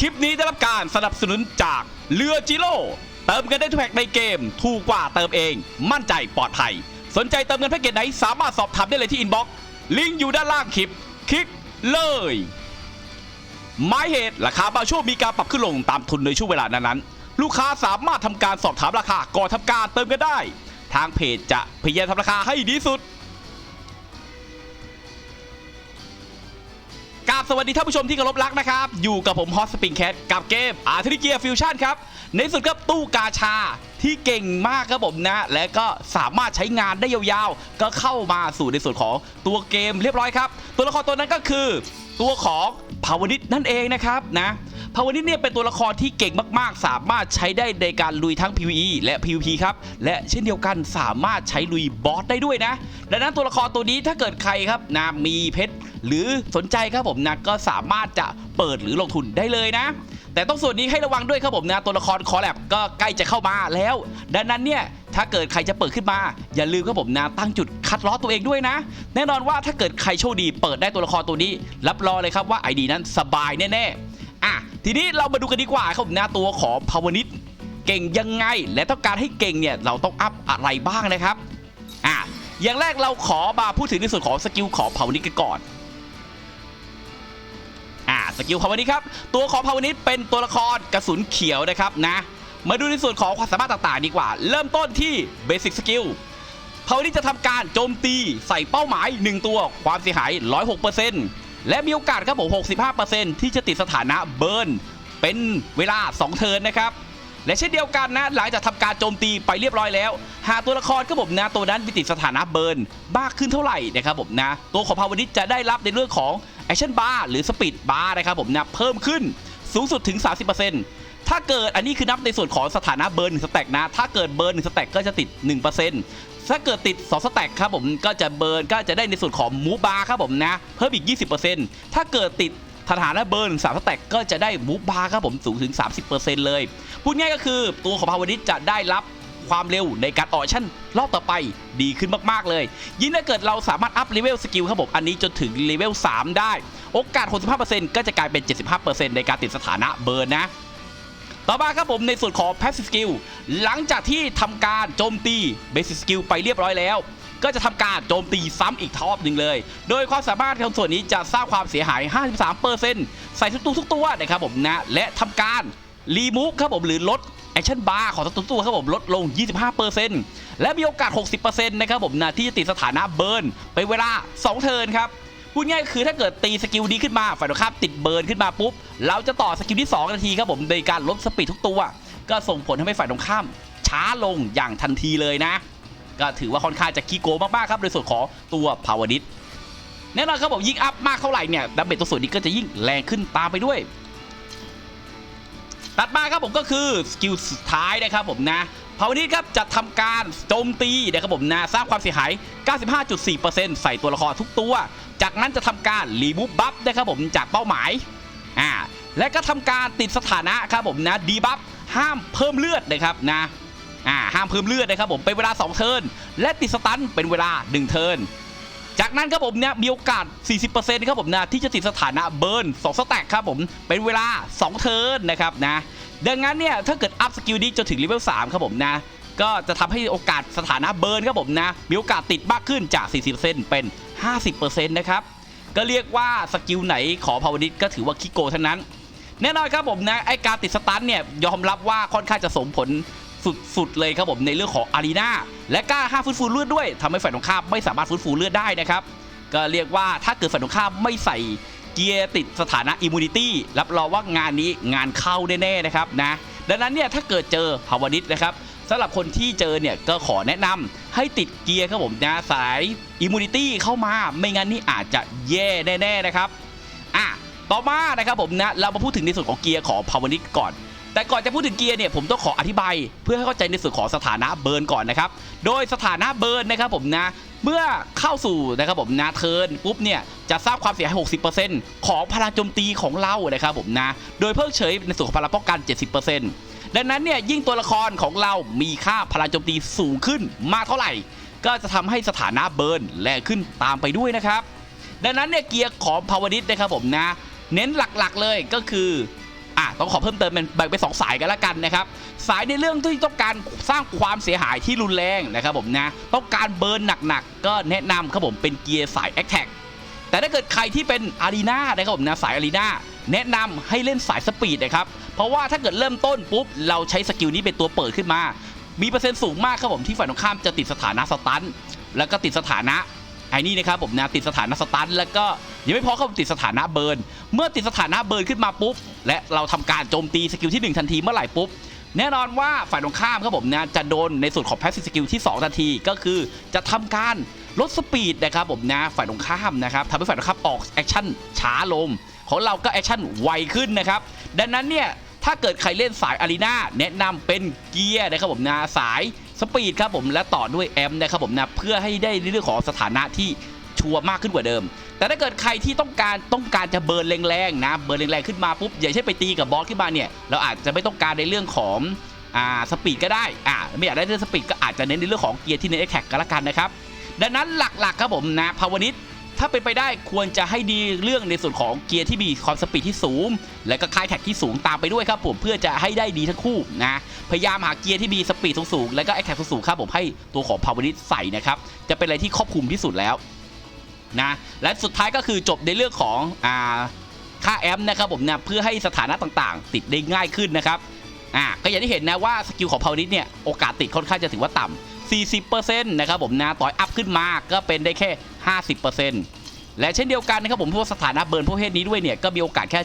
คลิปนี้ได้รับการสนับสนุนจากเรือจิโร่เติมเงินได้ทุกแพ็กในเกม ถูกกว่าเติมเอง มั่นใจปลอดภัย สนใจเติมเงินแพ็กเกจไหนสามารถสอบถามได้เลยที่อินบ็อกซ์ลิงก์อยู่ด้านล่างคลิป คลิกเลยหมายเหตุราคาบางช่วงมีการปรับขึ้นลงตามทุนในช่วงเวลานั้นๆลูกค้าสามารถทำการสอบถามราคาก่อนทำการเติมกันได้ ทางเพจจะพยายามทำราคาให้ดีสุด ราบสวัสดีท่านผู้ชมที่เคารพรักนะครับ อยู่กับผมฮอตสปริงแคทกับเกมอาร์ทิเกียฟิวชั่นครับ ในสุดครับตู้กาชาที่เก่งมากครับผมนะ และก็สามารถใช้งานได้ยาวๆ ก็เข้ามาสู่ในส่วนของตัวเกมเรียบร้อยครับ ตัวละครตัวนั้นก็คือ ตัวของภาวนิชนั่นเองนะครับนะ ภาวนิชเนี่ยเป็นตัวละครที่เก่งมากๆ สามารถใช้ได้ในการลุยทั้ง PVE และ PVP ครับ และเช่นเดียวกันสามารถใช้ลุยบอสได้ด้วยนะ ดังนั้นตัวละครตัวนี้ถ้าเกิดใครครับนะมีเพชรหรือสนใจครับผมนะก็สามารถจะเปิดหรือลงทุนได้เลยนะแต่ต้องส่วนนี้ให้ระวังด้วยครับผมนะตัวละครคอแลบก็ใกล้จะเข้ามาแล้ว ดังนั้นเนี่ยถ้าเกิดใครจะเปิดขึ้นมา อย่าลืมครับผมนะตั้งจุดคัดล้อตัวเองด้วยนะ แน่นอนว่าถ้าเกิดใครโชคดีเปิดได้ตัวละครตัวนี้ รับรองเลยครับว่าไอดีนั้นสบายแน่ๆ อะทีนี้เรามาดูกันดีกว่าครับผมนะตัวของภาวนิชเก่งยังไง และต้องการให้เก่งเนี่ยเราต้องอัพอะไรบ้างนะครับอะอย่างแรกเราขอมาพูดถึงในส่วนของสกิลของภาวนิชกันก่อนอ่าสกิลภาวนิชครับตัวของภาวนิชเป็นตัวละครกระสุนเขียวนะครับนะมาดูในส่วนของความสามารถต่างๆ ดีกว่า เริ่มต้นที่เบสิ c สกิลภาวนิชจะทำการโจมตีใส่เป้าหมาย 1 ตัวความเสียหาย 106% และมีโอกาสครับผม 65%ที่จะติดสถานะเบิร์นเป็นเวลา 2 เทิร์นนะครับ และเช่นเดียวกันนะหลังจากทำการโจมตีไปเรียบร้อยแล้ว หากตัวละครก็ผมนะตัวนั้นมีติดสถานะเบิร์นมากขึ้นเท่าไหร่นะครับผมนะตัวของภาวนิชจะได้รับในเรื่องของแอคชั่นบาร์หรือสปีดบาร์นะครับผมนะเพิ่มขึ้นสูงสุดถึง 30%ถ้าเกิดอันนี้คือนับในส่วนของสถานะเบิร์นหนึ่งสแต็กนะ ถ้าเกิดเบิร์นหนึ่งสแต็กก็จะติด 1% ถ้าเกิดติด2สแต็กครับผมก็จะเบิร์นก็จะได้ในส่วนของมูบาครับผมนะ เพิ่มอีก 20%ถ้าเกิดติดสถานะเบิร์นสามสแต็กก็จะได้มูบาครับผมสูงถึง 30%เลย พูดง่ายก็คือตัวของพาวนิชจะได้รับความเร็วในการออชั่นรอบต่อไปดีขึ้นมาก ๆ เลย ยิ่งถ้าเกิดเราสามารถอัพเลเวลสกิลครับผมอันนี้จนถึงเลเวล3ได้ โอกาส 65%ก็จะกลายเป็น 75%ในการติดสถานะเบิร์นนะ ต่อมาครับผมในส่วนของ Passive Skill หลังจากที่ทำการโจมตี Basic Skill ไปเรียบร้อยแล้ว ก็จะทำการโจมตีซ้ำอีกทอบหนึ่งเลย โดยความสามารถของส่วนนี้จะสร้างความเสียหาย 53%ใส่ทุกตัวทุกตัวนะครับผมนะและทำการรีมูฟครับผมหรือลดแอคชั่นบาร์ของตัวตัวครับผมลดลง 25%และมีโอกาส 60%นะครับผมนะที่จะติดสถานะเบิร์นเป็นเวลา 2 เทิร์นครับ พูดง่ายคือถ้าเกิดตีสกิลนี้ขึ้นมาฝ่ายตรงข้ามติดเบิร์นขึ้นมาปุ๊บ เราจะต่อสกิลที่ 2 นาทีครับผมในการลดสปีดทุกตัว ก็ส่งผลทำให้ฝ่ายตรงข้ามช้าลงอย่างทันทีเลยนะ ก็ถือว่าค่อนข้างจะขี้โกงมากๆครับในส่วนของตัวพาวดิสแน่นอนครับผมยิ่งอัพมากเท่าไหร่เนี่ยดับเบิลตัวส่วนนี้ก็จะยิ่งแรงขึ้นตามไปด้วยตัดมาครับผมก็คือสกิลสุดท้ายนะครับผมนะ พาวนิชครับจะทำการโจมตีนะครับผมนะสร้างความเสียหาย 95.4%ใส่ตัวละครทุกตัว จากนั้นจะทำการรีบูฟบัฟนะครับผมจากเป้าหมายอ่าและก็ทำการติดสถานะครับผมนะดีบัฟห้ามเพิ่มเลือดนะครับนะอ่าห้ามเพิ่มเลือดนะครับผมเป็นเวลา 2 เทิร์นและติดสตันเป็นเวลา 1 เทิร์น จากนั้นครับผมเนี่ยมีโอกาส 40%ครับผมนะที่จะติดสถานะเบิร์น2สแต็กครับผมเป็นเวลา 2 เทิร์นนะครับนะดังนั้นเนี่ยถ้าเกิดอัพสกิลนี้จนถึงเลเวล3ครับผมนะก็จะทำให้โอกาสสถานะเบิร์นครับผมนะมีโอกาสติดมากขึ้นจาก 40%เป็น 50%นะครับก็เรียกว่าสกิลไหนขอพาวดิสก็ถือว่าคิโกทั้งนั้น แน่นอนครับผมนะไอการติดสตันเนี่ยยอมรับว่าค่อนข้างจะสมผล สุดๆเลยครับผมในเรื่องของอารีนาและกล้าห้าฟื้นฟูเลือดด้วยทำให้ฝ่ายตรงข้ามไม่สามารถฟื้นฟูเลือดได้นะครับก็เรียกว่าถ้าเกิดฝ่ายตรงข้ามไม่ใส่เกียร์ติดสถานะอิมมูนิตี้รับรองว่างานนี้งานเข้าแน่ๆนะครับนะดังนั้นเนี่ยถ้าเกิดเจอภาวดิสนะครับสำหรับคนที่เจอเนี่ยก็ขอแนะนำให้ติดเกียร์ครับผมนะสายอิมมูนิตี้เข้ามาไม่งั้นนี่อาจจะแย่แน่ๆนะครับอะต่อมานะครับผมนะเรามาพูดถึงในส่วนของเกียร์ของพาวนิชก่อน แต่ก่อนจะพูดถึงเกียร์เนี่ยผมต้องขออธิบายเพื่อให้เข้าใจในส่วนของสถานะเบิร์นก่อนนะครับ โดยสถานะเบิร์นนะครับผมนะเมื่อเข้าสู่นะครับผมนะเทิร์นปุ๊บเนี่ยจะสร้างความเสียหาย 60%ของพลังโจมตีของเรานะครับผมนะ โดยเพิกเฉยในส่วนของพลังป้องกัน 70%ดังนั้นเนี่ยยิ่งตัวละครของเรามีค่าพลังโจมตีสูงขึ้นมากเท่าไหร่ ก็จะทำให้สถานะเบิร์นแรงขึ้นตามไปด้วยนะครับ ดังนั้นเนี่ยเกียร์ของพาวดิสนะครับผมนะ เน้นหลักๆเลยก็คือ อะต้องขอเพิ่มเติมเป็นแบ่งเป็นสองสายกันละกันนะครับ สายในเรื่องที่ต้องการสร้างความเสียหายที่รุนแรงนะครับผมนะ ต้องการเบิร์นหนักๆ ก็แนะนำครับผมเป็นเกียร์สาย a อ t แท็กแต่ถ้าเกิดใครที่เป็นอารีนานะครับผมนะสายอารีนาแนะนำให้เล่นสายสปีดนะครับ เพราะว่าถ้าเกิดเริ่มต้นปุ๊บ เราใช้สกิลนี้เป็นตัวเปิดขึ้นมา มีเปอร์เซ็นต์สูงมากครับผมที่ฝ่ายตรงข้ามจะติดสถานะสตันแล้วก็ติดสถานะ ไอ้นี่นะครับผมนะติดสถานะสตันแล้วก็ยังไม่พอครับผมติดสถานะเบิร์น เมื่อติดสถานะเบิร์นขึ้นมาปุ๊บ และเราทำการโจมตีสกิลที่ 1 ทันทีเมื่อไหร่ปุ๊บ แน่นอนว่าฝ่ายตรงข้ามครับผมนะจะโดนในส่วนของแพสซีฟสกิลที่ 2 ทันทีก็คือจะทำการลดสปีดนะครับผมนะฝ่ายตรงข้ามนะครับทำให้ฝ่ายตรงข้ามออกแอคชั่นช้าลงของเราก็แอคชั่นไวขึ้นนะครับดังนั้นเนี่ยถ้าเกิดใครเล่นสายอารีนาแนะนำเป็นเกียร์นะครับผมนะสาย สปีดครับผมและต่อด้วยแอมนะครับผมนะเพื่อให้ได้ในเรื่องของสถานะที่ชัวร์มากขึ้นกว่าเดิม แต่ถ้าเกิดใครที่ต้องการต้องการจะเบิร์นแรงๆนะเบิร์นแรงๆขึ้นมาปุ๊บอย่าใช่ไปตีกับบอสขึ้นมาเนี่ยเราอาจจะไม่ต้องการในเรื่องของอ่าสปีดก็ได้อ่าไม่อยากได้เรื่องสปีดก็อาจจะเน้นในเรื่องของเกียร์ที่เน้นแท็กกันละกันนะครับดังนั้นหลักๆครับผมนะภาวนิต ถ้าเป็นไปได้ควรจะให้ดีเรื่องในส่วนของเกียร์ที่มีความสปีดที่สูง และก็ค่ายแท็กที่สูงตามไปด้วยครับผมเพื่อจะให้ได้ดีทั้งคู่นะพยายามหาเกียร์ที่มีสปีดสูงๆและก็แอคแท็กสูงๆครับผมให้ตัวของพาวเวอร์นิสใส่นะครับจะเป็นอะไรที่ครอบคลุมที่สุดแล้วนะและสุดท้ายก็คือจบในเรื่องของอ่าค่าแอมป์นะครับผมนะเพื่อให้สถานะต่างๆ ติดได้ง่ายขึ้นนะครับอ่าก็อย่างที่เห็นนะว่าสกิลของพาวนิสเนี่ยโอกาสติดค่อนข้างจะถือว่าต่ำ 40%นะครับผมนะต่อยอัพขึ้นมาก็เป็นได้แค่ 50%และเช่นเดียวกันนะครับผมพวกสถานะเบิร์นประเภทนี้ด้วยเนี่ยก็มีโอกาสแค่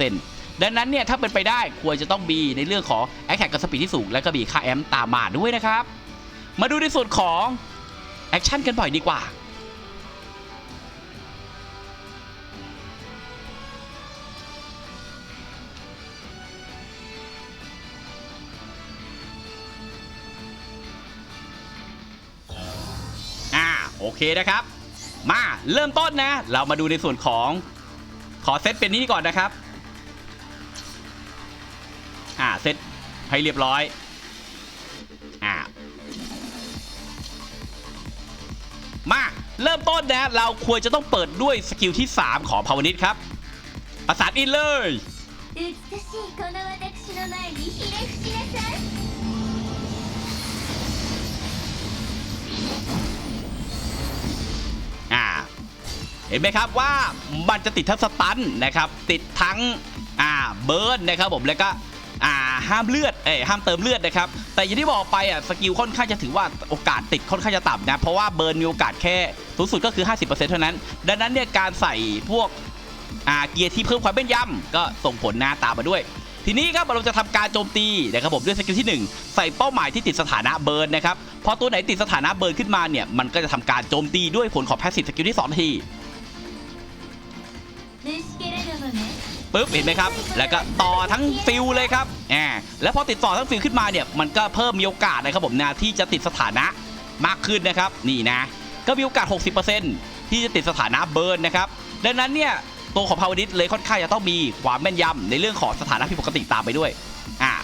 75%ดังนั้นเนี่ยถ้าเป็นไปได้ควรจะต้องมีในเรื่องของแอคแท็กกับสปีดที่สูง และก็มีค่าแอมป์ตามมาด้วยนะครับ มาดูในส่วนของแอคชั่นกันบ่อยดีกว่า เคนะครับ มาเริ่มต้นนะ เรามาดูในส่วนของขอเซตเป็นนี้ก่อนนะครับ อ่าเซตให้เรียบร้อย อ่ามาเริ่มต้นนะ เราควรจะต้องเปิดด้วยสกิลที่ 3 ของภาวนิตครับ ประสานอินเลย เห็นไหมครับว่ามันจะติดทั้งสตันนะครับติดทั้งอ่าเบิร์นนะครับผมแล้วก็อ่าห้ามเลือดเอ้ห้ามเติมเลือดนะครับแต่อย่างที่บอกไปอะสกิลค่อนข้างจะถือว่าโอกาสติดค่อนข้างจะต่ำนะเพราะว่าเบิร์นมีโอกาสแค่สูงสุดก็คือ 50%เท่านั้น ดังนั้นเนี่ยการใส่พวกอ่าเกียร์ที่เพิ่มความแม่นยำก็ส่งผลหนะตามมาด้วยทีนี้ครับเราจะทำการโจมตีนะครับผมด้วยสกิลที่ 1 ใส่เป้าหมายที่ติดสถานะเบิร์นนะครับพอตัวไหนติดสถานะเบิร์นขึ้นมาเนี่ยมันก็จะทำการโจมตีด้วยผลของแพสซีฟสกิลที่2ที ปึ๊บเห็นไหมครับ แล้วก็ต่อทั้งฟิลเลยครับแหมแล้วพอติดต่อทั้งฟิลขึ้นมาเนี่ยมันก็เพิ่มมีโอกาสนะครับผมนะที่จะติดสถานะมากขึ้นนะครับ นี่นะ ก็มีโอกาส 60%ที่จะติดสถานะเบิร์นนะครับ ดังนั้นเนี่ยตัวของพาวดิสเลยค่อนข้างจะต้องมีความแม่นยำในเรื่องของสถานะผิดปกติตามไปด้วยอ่า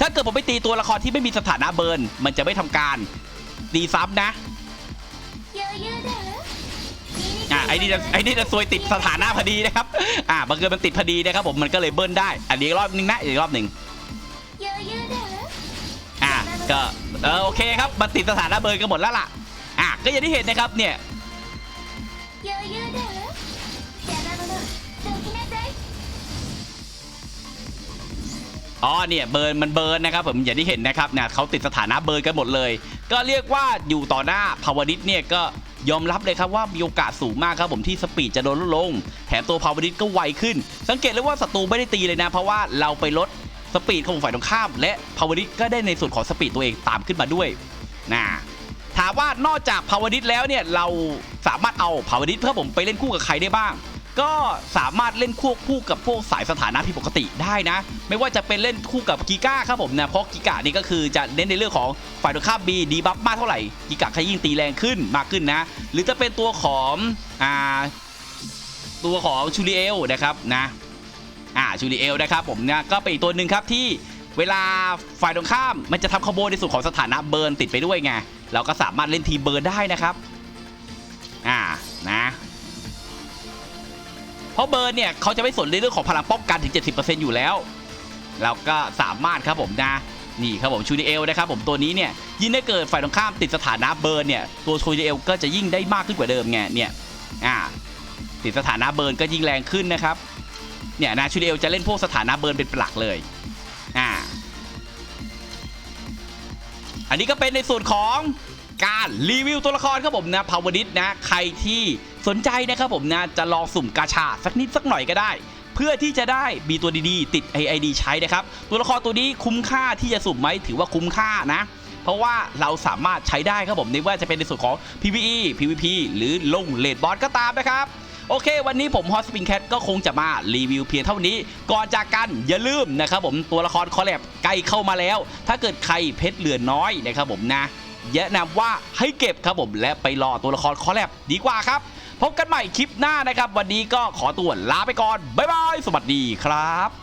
ถ้าเกิดผมไปตีตัวละครที่ไม่มีสถานะเบิร์นมันจะไม่ทำการตีซ้ำนะ ไอ้นี่จะไอ้นี่จะซวยติดสถานะพอดีนะครับ อ่าบังเกิดมันติดพอดีนะครับผมมันก็เลยเบิ้ลได้ อันนี้รอบนึงนะอีกรอบหนึ่งอ่าก็เออโอเคครับมันติดสถานะเบิ้ลกันหมดแล้วล่ะอ่าก็อย่างที่เห็นนะครับเนี่ยอ๋อเนี่ยเบิร์นมันเบิร์นนะครับผมอย่างที่เห็นนะครับเนี่ยเขาติดสถานะเบิร์นกันหมดเลย ก็เรียกว่าอยู่ต่อหน้าภาวนิชเนี่ยก็ ยอมรับเลยครับว่ามีโอกาสสูงมากครับผมที่สปีดจะโดนลดลง แถมตัวพาวดิสก็ไวขึ้น สังเกตเลยว่าศัตรูไม่ได้ตีเลยนะ เพราะว่าเราไปลดสปีดของฝ่ายตรงข้าม และพาวดิสก็ได้ในส่วนของสปีดตัวเองตามขึ้นมาด้วยนะถามว่านอกจากพาวดิสแล้วเนี่ยเราสามารถเอาพาวดิสเพื่อผมไปเล่นคู่กับใครได้บ้าง ก็สามารถเล่นควบคู่กับพวกสายสถานะผิดปกติได้นะ ไม่ว่าจะเป็นเล่นคู่กับกิก้าครับผมนะเพราะกิก้านี่ก็คือจะเน้นในเรื่องของฝ่ายตรงข้ามบีดีบัฟมากเท่าไหร่กิก้าขยิ่งตีแรงขึ้นมากขึ้นนะ หรือจะเป็นตัวของอ่าตัวของชูริเอลนะครับนะอ่าชูริเอลนะครับผมนะก็เป็นอีกตัวหนึ่งครับที่เวลาฝ่ายตรงข้ามมันจะทำคอมโบในส่วนของสถานะเบิร์นติดไปด้วยไงเราก็สามารถเล่นทีเบิร์นได้นะครับ เพราะเบิร์นเนี่ยเขาจะไม่สนในเรื่องของพลังป้องกันถึง 70%อยู่แล้ว แล้วก็สามารถครับผมนะนี่ครับผมชูดิเอลนะครับผมตัวนี้เนี่ยยิ่งได้เกิดฝ่ายตรงข้ามติดสถานะเบิร์นเนี่ยตัวชูดิเอลก็จะยิ่งได้มากขึ้นกว่าเดิมไงเนี่ยอ่าติดสถานะเบิร์นก็ยิ่งแรงขึ้นนะครับเนี่ยนะชูดิเอลจะเล่นพวกสถานะเบิร์นเป็นหลักเลยอ่าอันนี้ก็เป็นในส่วนของการรีวิวตัวละครครับผมนะพาวดิสนะใครที่ สนใจนะครับผมนะจะลองสุ่มกาชาสักนิดสักหน่อยก็ได้ เพื่อที่จะได้มีตัวดีๆ ติด AID ใช้นะครับ ตัวละครตัวนี้คุ้มค่าที่จะสุ่มไหมถือว่าคุ้มค่านะ เพราะว่าเราสามารถใช้ได้ครับผมในว่าจะเป็นในส่วนของ PVE PVP หรือลงเลดบอสก็ตามนะครับโอเค วันนี้ผมฮอสปินแคทก็คงจะมารีวิวเพียงเท่านี้ ก่อนจากกันอย่าลืมนะครับผมตัวละครคอลแลบใกล้เข้ามาแล้ว ถ้าเกิดใครเพชรเหลือน้อยนะครับผมนะแนะนำว่าให้เก็บครับผมและไปรอตัวละครคอลแลบดีกว่าครับ พบกันใหม่คลิปหน้านะครับ วันนี้ก็ขอตัวลาไปก่อน บ๊ายบาย สวัสดีครับ